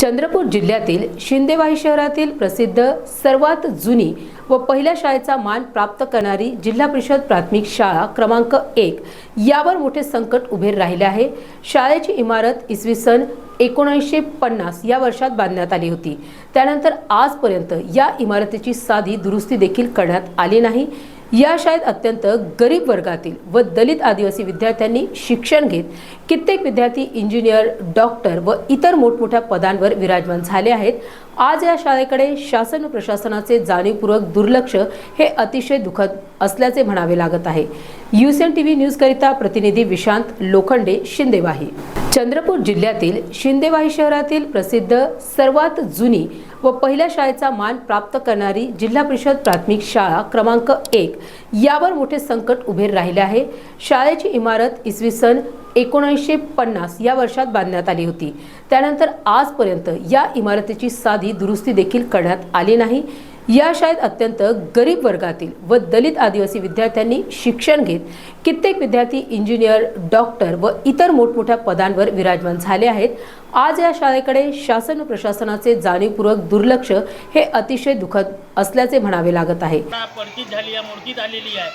चंद्रपूर जिल्ह्यातील शिंदेवाही शहरातील प्रसिद्ध सर्वात जुनी व पहिल्या शाळेचा मान प्राप्त करणारी जिल्हा परिषद प्राथमिक शाळा क्रमांक एक यावर मोठे संकट उभे राहिले आहे. शाळेची इमारत इसवी सन एकोणीसशे पन्नास या वर्षात बांधण्यात आली होती. त्यानंतर आजपर्यंत या इमारतीची साधी दुरुस्ती देखील करण्यात आली नाही. या शाळेत अत्यंत गरीब वर्गातील व दलित आदिवासी विद्यार्थ्यांनी शिक्षण घेत कित्येक विद्यार्थी इंजिनियर डॉक्टर व इतर मोठमोठ्या पदांवर विराजमान झाले आहेत. आज या शाळेकडे शासन व प्रशासनाचे जाणीवपूर्वक दुर्लक्ष हे अतिशय दुःखद असल्याचे म्हणावे लागत आहे. युसीएन टीव्ही न्यूजकरिता प्रतिनिधी विशांत लोखंडे शिंदेवाही. चंद्रपूर जिल्ह्यातील शिंदेवाही शहरातील प्रसिद्ध सर्वात जुनी व पहिल्या शाळेचा मान प्राप्त करणारी जिल्हा परिषद प्राथमिक शाळा क्रमांक एक. यावर मोठे संकट उभे राहिले आहे. शाळेची इमारत इसवी सन एकोणीसशे पन्नास या वर्षात बांधण्यात आली होती. त्यानंतर आजपर्यंत या इमारतीची साधी दुरुस्ती देखील करण्यात आली नाही. या शाळेत अत्यंत गरीब वर्गातील व दलित आदिवासी विद्यार्थ्यांनी शिक्षण घेत कित्येक विद्यार्थी इंजिनियर डॉक्टर व इतर मोठमोठ्या पदांवर विराजमान झाले आहेत. आज या शाळेकडे शासन व प्रशासनाचे जाणीवपूर्वक दुर्लक्ष हे अतिशय दुःखद असल्याचे म्हणावे लागत आहे. पडकीत झाली या मोडकीत आलेली आहे.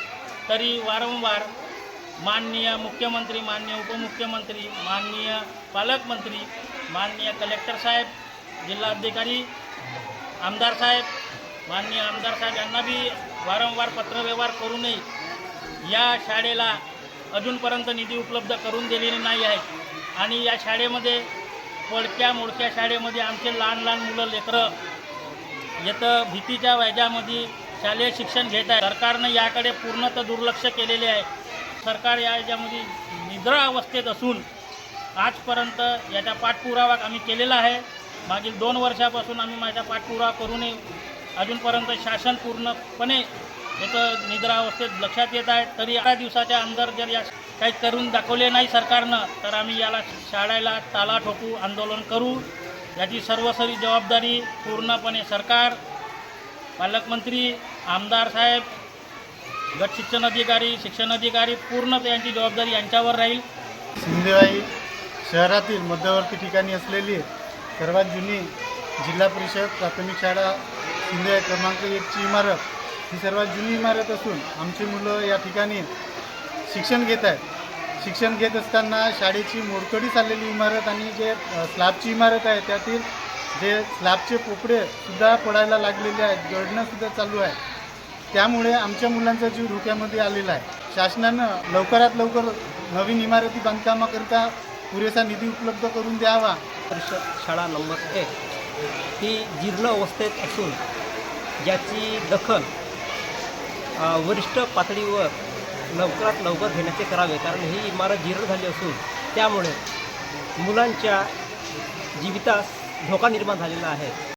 तरी वारंवार माननीय मुख्यमंत्री माननीय उपमुख्यमंत्री माननीय पालकमंत्री माननीय कलेक्टर साहेब जिल्हाधिकारी आमदार साहेब माननीय आमदार साहेब यांना बी वारंवार पत्रव्यवहार करूनही या शाळेला अजूनपर्यंत निधी उपलब्ध करून दिलेली नाही आहे. आणि या शाळेमध्ये पडक्या मोडक्या शाळेमध्ये आमचे लहान लहान मुलं लेकरं येतं भीतीच्या व्याजामध्ये शालेय शिक्षण घेत आहे सरकारनं याकडे पूर्णतः दुर्लक्ष केलेले आहे. सरकार या याच्यामध्ये निद्रा अवस्थेत असून आजपर्यंत याचा पाठपुरावा आम्ही केलेला आहे. मागील दोन वर्षापासून आम्ही माझा पाठपुरावा करूनही अजूनपर्यंत शासन पूर्णपणे याचं निद्रा अवस्थेत लक्षात येत आहे. तरी एका दिवसाच्या अंदर जर या काही करून दाखवले नाही सरकारनं तर आम्ही याला शाळेला ताला ठोकू आंदोलन करू. याची सर्वसरी जबाबदारी पूर्णपणे सरकार पालकमंत्री आमदार साहेब गट शिक्षण अधिकारी शिक्षण अधिकारी पूर्ण यांची जबाबदारी यांच्यावर राहील. सिंधेवाई शहरातील मध्यवर्ती ठिकाणी असलेली सर्वात जुनी जिल्हा परिषद प्राथमिक शाळा शिंदे क्रमांक एकची इमारत ही सर्वात जुनी इमारत असून आमची मुलं या ठिकाणी शिक्षण घेत आहेत. शिक्षण घेत असताना शाळेची मोडकडी चाललेली इमारत आणि जे स्लॅबची इमारत आहे त्यातील जे स्लॅबचे पोपडेसुद्धा पडायला लागलेले आहेत जळणंसुद्धा चालू आहे. त्यामुळे आमच्या मुलांचा जीव धोक्यामध्ये आलेला आहे. शासनानं लवकरात लवकर नवीन इमारती बांधकामाकरिता पुरेसा निधी उपलब्ध करून द्यावा. शाळा नंबर एक. ही जीर्ण अवस्थेत असून ज्याची दखल वरिष्ठ पातळीवर लवकरात लवकर घेण्याचे करावे. कारण ही इमारत जीर्ण झाली असून त्यामुळे मुलांच्या जीवितास धोका निर्माण झालेला आहे.